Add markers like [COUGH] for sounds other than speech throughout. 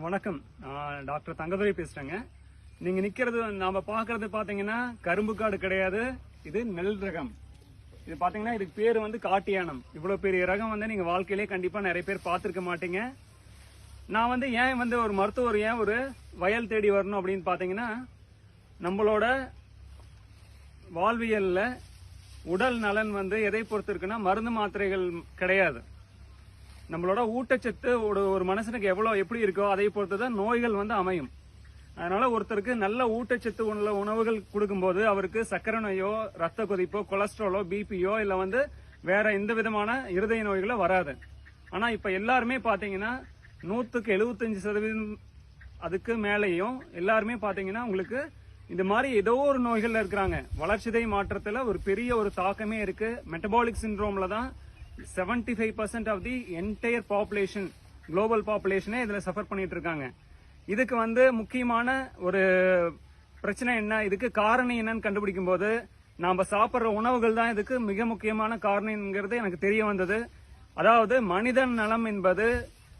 வணக்கம். நான் டாக்டர் தங்கதுரை பேசுறேங்க. நீங்க நிக்கிறது நாம பாக்குறது பாத்தீங்கன்னா கரும்பு காடு கிடையாது. இது நெல் ரகம். இது பாத்தீங்கன்னா இதுக்கு பேர் வந்து காட்டியானம். இவ்வளவு பெரிய ரகம் வந்து நீங்க வாழ்க்கையிலே கண்டிப்பா நிறைய பேர் பார்த்துருக்க மாட்டீங்க. நான் வந்து ஏன் வந்து ஒரு மருத்துவர் ஏன் ஒரு வயல் தேடி வரணும் அப்படின்னு பாத்தீங்கன்னா நம்மளோட வாழ்வியல்ல உடல் நலன் வந்து எதை பொறுத்து இருக்குன்னா மருந்து மாத்திரைகள் கிடையாது. நம்மளோட ஊட்டச்சத்து ஒரு ஒரு மனுஷனுக்கு எவ்வளோ எப்படி இருக்கோ அதை பொறுத்து தான் நோய்கள் வந்து அமையும். அதனால ஒருத்தருக்கு நல்ல ஊட்டச்சத்து உள்ள உணவுகள் கொடுக்கும்போது அவருக்கு சக்கரை நோயோ ரத்த கொதிப்போ கொலஸ்ட்ராலோ பிபியோ இல்லை வந்து வேற எந்த விதமான இருதய நோய்களோ வராது. ஆனால் இப்போ எல்லாருமே பார்த்தீங்கன்னா நூற்றுக்கு எழுபத்தஞ்சு சதவீதம் அதுக்கு மேலேயும் எல்லாருமே பார்த்தீங்கன்னா உங்களுக்கு இந்த மாதிரி ஏதோ ஒரு நோய்களில் இருக்கிறாங்க. வளர்ச்சிதை மாற்றத்தில் ஒரு பெரிய ஒரு தாக்கமே இருக்குது மெட்டபாலிக் சிண்ட்ரோம்ல தான் 75% five percent of the entire population global பாப்புலேஷனே இதில் சஃபர் பண்ணிட்டு இருக்காங்க இதுக்கு வந்து முக்கியமான ஒரு பிரச்சனை என்ன? இதுக்கு காரணம் என்னன்னு கண்டுபிடிக்கும் போது நாம் சாப்பிட்ற உணவுகள் தான் இதுக்கு மிக முக்கியமான காரணங்கிறது எனக்கு தெரிய வந்தது. அதாவது மனிதன் நலம் என்பது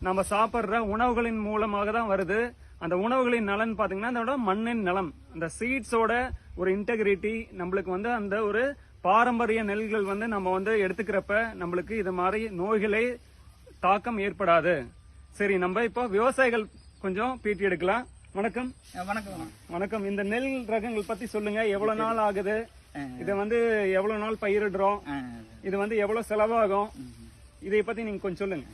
நம்ம சாப்பிட்ற உணவுகளின் மூலமாக தான் வருது. அந்த உணவுகளின் நலன் பார்த்தீங்கன்னா அதோட மண்ணின் நலம். அந்த சீட்ஸோட ஒரு இன்டெகிரிட்டி நம்மளுக்கு வந்து அந்த ஒரு பாரம்பரிய நெல்கள் வந்து நம்ம வந்து எடுத்துக்கிறப்ப நம்மளுக்கு இது மாதிரி நோய்களே தாக்கம் ஏற்படாது. சரி நம்ம இப்போ விவசாயிகள் கொஞ்சம் பேட்டி எடுக்கலாம். வணக்கம். வணக்கம். வணக்கம். இந்த நெல் ரகங்கள் பத்தி சொல்லுங்க. எவ்வளவு நாள் ஆகுது? இதை வந்து எவ்வளவு நாள் பயிரிடுறோம்? இது வந்து எவ்வளவு செலவாகும்? இதை பத்தி நீங்க கொஞ்சம் சொல்லுங்க.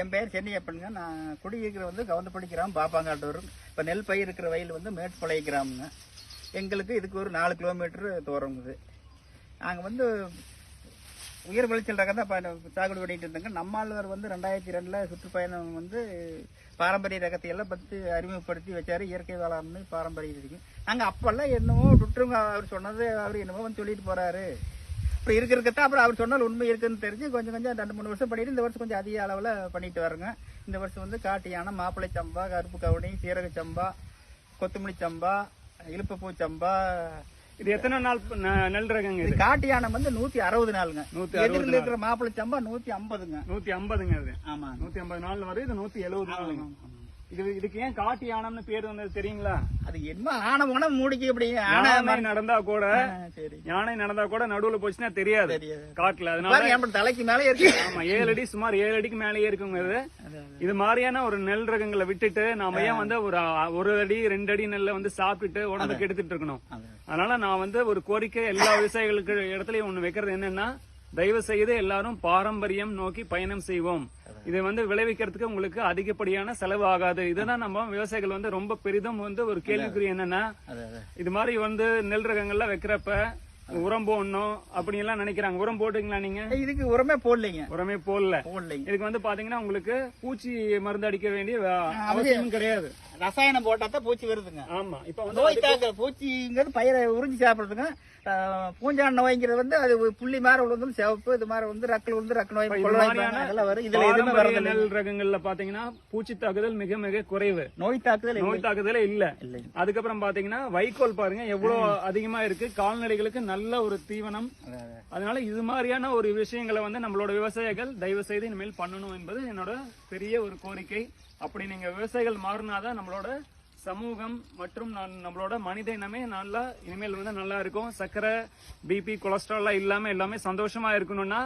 என் பேர் சென்னியப்பனுங்க. நான் குடியிருக்கிற வந்து கவுந்தப்படி கிராமம் பாப்பாங்காட்டூர் இப்போ நெல் பயிர் இருக்கிற வயல் வந்து மேட்டுப்பாளைய கிராமங்க. எங்களுக்கு இதுக்கு ஒரு நாலு கிலோமீட்டர் தூரங்குது நாங்கள் வந்து உயர் விளைச்சல் ரகம் தான் சாகுபடி பண்ணிட்டு இருந்தாங்க. நம்மாழ்வார் வந்து ரெண்டாயிரத்தி ரெண்டில் சுற்றுப்பயணம் வந்து பாரம்பரிய ரகத்தை எல்லாம் பற்றி அறிமுகப்படுத்தி வச்சார். இயற்கை வேளாண்மை பாரம்பரிய இருக்கு நாங்கள் அப்போல்லாம் என்னமோ டுட்ருங்க அவர் சொன்னது அவர் என்னமோ வந்து சொல்லிட்டு போகிறாரு அப்புறம் இருக்க இருக்கத்தான் அப்புறம் அவர் சொன்னால் உண்மை இருக்குன்னு தெரிஞ்சு கொஞ்சம் கொஞ்சம் ரெண்டு மூணு வருஷம் பண்ணிட்டு இந்த வருஷம் கொஞ்சம் அதிக அளவில் பண்ணிட்டு வரோங்க இந்த வருஷம் வந்து காட்டு யானை மாப்பிளை சம்பா கருப்பு கவுனி சீரக சம்பா கொத்தமல்லி சம்பா இழுப்பப்பூ சம்பா இது எத்தனை நாள் நெல் ரகங்க இது? காட்டு யானை வந்து நூத்தி அறுபது நாளுங்க. நூத்தி அறுபது இருக்கிற மாப்பிளை சம்பா நூத்தி ஐம்பதுங்க. நூத்தி ஐம்பதுங்க இது. ஆமா நூத்தி ஐம்பது நாள் வரும் இது நூத்தி எழுபது நாளுங்க. இது இதுக்கு ஏன் காட்டு யானம்னு பேர் வந்தது தெரியுங்களா? அது என்ன ஆன போனா மூடிக்கு இப்படி யானை நடந்தா கூட சரி. யானை நடந்தா கூட நடுவுல போச்சுன்னா தெரியாது. காட்டுல அதனால நம்ம தலைக்கு மேலே இருக்கு. ஆமா ஏழு அடி சுமார் ஏழு அடிக்கு மேலேயே இருக்குங்க [LAUGHS] இது மாதிரியான ஒரு நெல் ரகங்களை விட்டுட்டு நாம ஏன் வந்து ஒரு ஒரு அடி ரெண்டு அடி நெல்லை வந்து சாப்பிட்டுட்டு உடம்புக்கு எடுத்துட்டு இருக்கணும்? அது. அதனால நான் வந்து ஒரு கோரிக்கை எல்லா விவசாயிகளுக்கு இடத்துலயும் ஒண்ணு வைக்கிறது என்னன்னா தயவு செய்து எல்லாரும் பாரம்பரியம் நோக்கி பயணம் செய்வோம். இதை வந்து விளைவிக்கிறதுக்கு உங்களுக்கு அதிகப்படியான செலவு ஆகாது. இதுதான் நம்ம விவசாயிகள் வந்து ரொம்ப பெரிதும் வந்து ஒரு கேள்விக்குறி என்னன்னா இது மாதிரி வந்து நெல் ரகங்கள்லாம் வைக்கிறப்ப உரம் போடணும் அப்படி எல்லாம் நினைக்கிறாங்க. உரம் போட்டுங்களா நீங்க? இதுக்கு உரமே போடலைங்க. உரமே போடல. போடலைங்க. இதுக்கு வந்து பாத்தீங்கன்னா உங்களுக்கு பூச்சி மருந்து அடிக்க வேண்டிய அஹ், அவசியமும் கிடையாது. ரசாயனம் போட்டா தான் பூச்சி வருதுங்க. ஆமா. இப்ப வந்து நோய் தாக்குற பூச்சிங்கிறது பயிரை உறிஞ்சி சாப்பிடுறதுங்க. பூஞ்சான் நோய்ங்கிறது வந்து அது புள்ளி மாதிரி விழுந்து சிவப்பு இது மாதிரி வந்து ரக்கல் விழுந்து ரக்க நோய் அதெல்லாம் வரும். இதுல எதுவுமே நெல் ரகங்கள்ல பாத்தீங்கன்னா பூச்சி தாக்குதல் மிக மிக குறைவு. நோய் தாக்குதல். நோய் தாக்குதலே இல்ல. அதுக்கப்புறம் பாத்தீங்கன்னா வைக்கோல் பாருங்க எவ்வளவு அதிகமா இருக்கு. கால்நடைகளுக்கு நல்ல ஒரு தீவனம். அது, அது. அதனால இது மாதிரியான ஒரு விஷயங்களை வந்து நம்மளோட விவசாயிகள் தயவு செய்து இனிமேல் பண்ணணும் என்பது என்னோட பெரிய ஒரு கோரிக்கை. அப்படி நீங்க விவசாயிகள் மாறினாதான் நம்மளோட சமூகம் மற்றும் நான் நம்மளோட மனித இனமே நல்லா இனிமேல் வந்து நல்லா இருக்கும். சர்க்கரை பிபி கொலஸ்ட்ரால் இல்லாம எல்லாமே சந்தோஷமா இருக்கணும்னா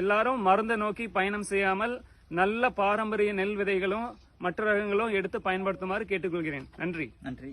எல்லாரும் மருந்தை நோக்கி பயணம் செய்யாமல் நல்ல பாரம்பரிய நெல் விதைகளும் மற்ற ரகங்களும் எடுத்து பயன்படுத்துமாறு கேட்டுக்கொள்கிறேன். நன்றி. நன்றி.